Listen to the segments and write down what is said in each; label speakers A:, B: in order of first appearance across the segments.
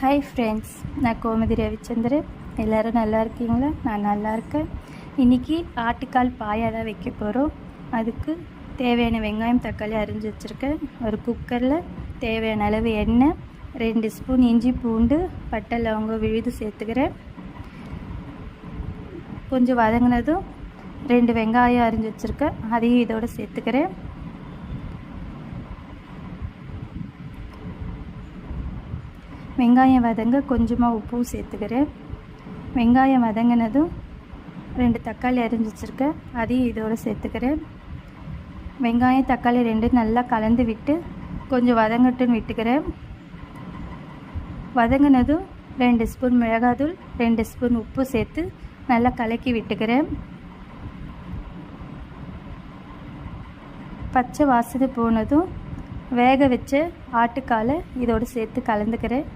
A: Hi friends நான் கோமதி ரவிச்சந்திரன். எல்லோரும் நல்லா இருக்கீங்களா? நான் நல்லா இருக்கேன். இன்றைக்கி ஆட்டுக்கால் பாயாக தான் வைக்க போகிறோம் அதுக்கு தேவையான வெங்காயம் தக்காளி அரிஞ்சு வச்சுருக்கேன். ஒரு குக்கரில் தேவையான அளவு எண்ணெய் ரெண்டு ஸ்பூன் இஞ்சி பூண்டு பட்டை லவங்கம் விழுது சேர்த்துக்கிறேன். கொஞ்சம் வதங்கினதும் ரெண்டு வெங்காயம் அரிஞ்சு வச்சுருக்கேன். அதையும் இதோடு சேர்த்துக்கிறேன். வெங்காயம் வதங்க கொஞ்சமாக உப்பும் சேர்த்துக்கிறேன். வெங்காயம் வதங்கினதும் ரெண்டு தக்காளி அரிஞ்சு வச்சுருக்கேன் அதையும் இதோடு சேர்த்துக்கிறேன். வெங்காயம் தக்காளி ரெண்டும் நல்லா கலந்து விட்டு கொஞ்சம் வதங்கட்டுன்னு விட்டுக்கிறேன். வதங்கினதும் ரெண்டு ஸ்பூன் மிளகாத்தூள் ரெண்டு ஸ்பூன் உப்பு சேர்த்து நல்லா கலக்கி விட்டுக்கிறேன். பச்சை வாசனை போனதும் வேக வச்ச ஆட்டுக்காலை இதோடு சேர்த்து கலந்துக்கிறேன்.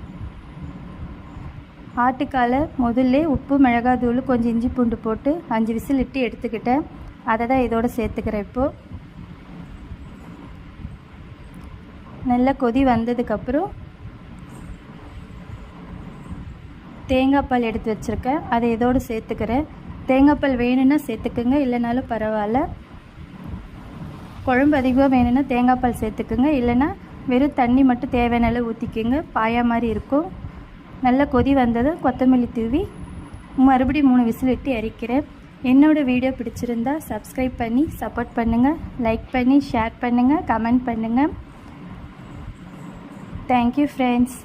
A: ஆட்டுக்காலை முதல்ல உப்பு மிளகாத்தூள் கொஞ்சம் இஞ்சி பூண்டு போட்டு அஞ்சு விசில் இட்டு எடுத்துக்கிட்டேன். அதை தான் இதோடு சேர்த்துக்கிறேன் இப்போது நல்லா கொதி வந்ததுக்கப்புறம் தேங்காய் பால் எடுத்து வச்சுருக்கேன். அதை இதோடு சேர்த்துக்கிறேன். தேங்காய் பால் வேணும்னா சேர்த்துக்குங்க இல்லைனாலும் பரவாயில்ல. குழம்பு அதிகமாக வேணும்னா தேங்காய் பால் சேர்த்துக்குங்க இல்லைன்னா வெறும் தண்ணி மட்டும் தேவையான அளவு ஊற்றிக்குங்க பாயா மாதிரி இருக்கும். நல்லா கொதி வந்ததும் கொத்தமல்லி தூவி மறுபடியும் மூணு விசில் விட்டு இறக்கிறேன் என்னோடய வீடியோ பிடிச்சிருந்தா சப்ஸ்கிரைப் பண்ணி சப்போர்ட் பண்ணுங்கள் லைக் பண்ணி ஷேர் பண்ணுங்கள் கமெண்ட் பண்ணுங்கள் தேங்க்யூ ஃப்ரெண்ட்ஸ்